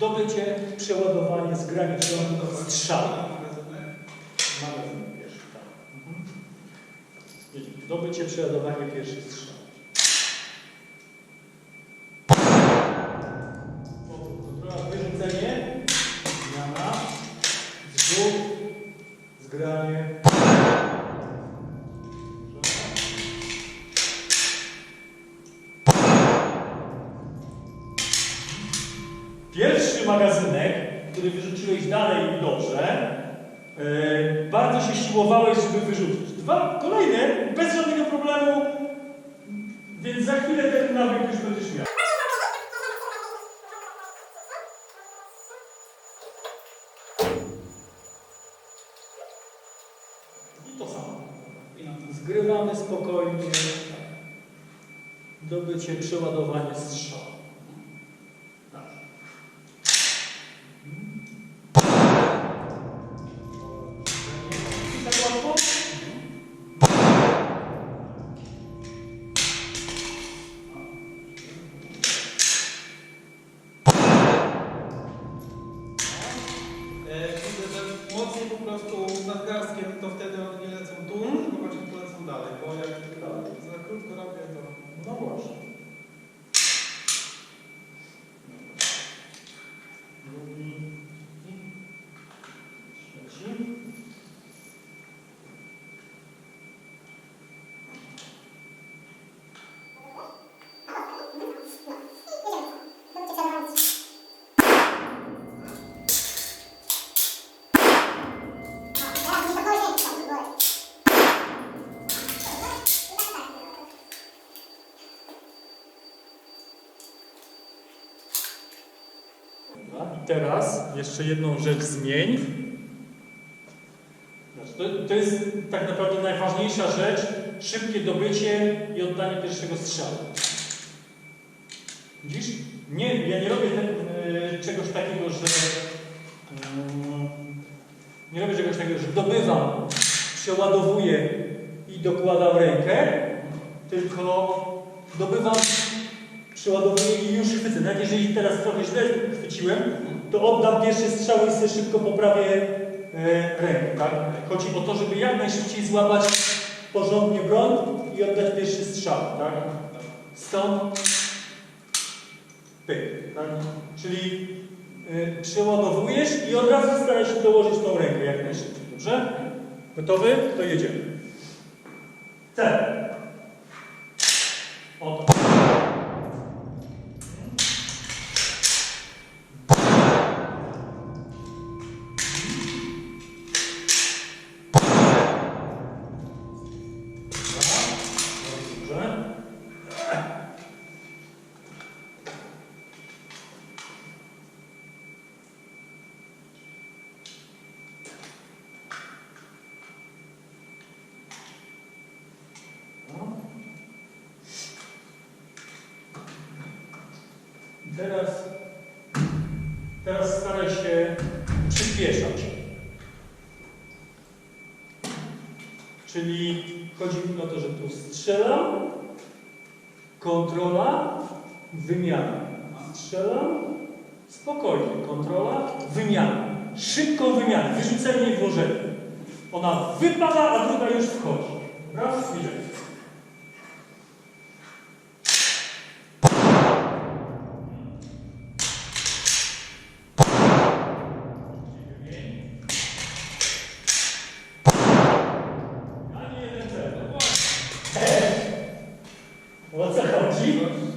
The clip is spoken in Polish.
Dobycie, przeładowanie, strzału. Pierwszy, tak. Mhm. Dobycie, przeładowanie, pierwszy strzał. Kontrola, wyrzucenie, zmiana, zrzut, zgranie. Magazynek, który wyrzuciłeś dalej i dobrze, e, bardzo się siłowałeś, żeby wyrzucić. Dwa kolejne, bez żadnego problemu, więc za chwilę ten nawyk już będziesz miał. I to samo. Zgrywamy spokojnie. Dobycie, przeładowanie strzału. Widzę, że mocniej po prostu nadgarstkiem, to wtedy one nie lecą tu, tylko właśnie polecą dalej, bo jak za krótko robię, to... No właśnie. Drugi. Trzeci. I teraz jeszcze jedną rzecz zmień. Znaczy, To, to jest tak naprawdę najważniejsza rzecz. Szybkie dobycie i oddanie pierwszego strzału. Widzisz? Nie, ja nie robię te, e, czegoś takiego, że mm, nie robię czegoś takiego, że dobywam, przeładowuję i dokładam rękę, tylko dobywam przeładowuję i już chwycę. Nawet jeżeli teraz trochę źle chwyciłem, to oddam pierwszy strzał i sobie szybko poprawię e, rękę. Tak? Chodzi o to, żeby jak najszybciej złapać porządnie broń i oddać pierwszy strzał. Tak? Stąd pyk. Tak? Czyli e, przeładowujesz i od razu starasz się dołożyć tą rękę jak najszybciej. Dobrze? Gotowy? To jedziemy. C. I teraz, teraz staraj się przyspieszać. Czyli chodzi mi o to, że tu strzelam, kontrola, wymiana. Strzelam, spokojnie, kontrola, wymiana. Szybką wymianę, wyrzucenie i włożenie. Ona wypada, a druga już O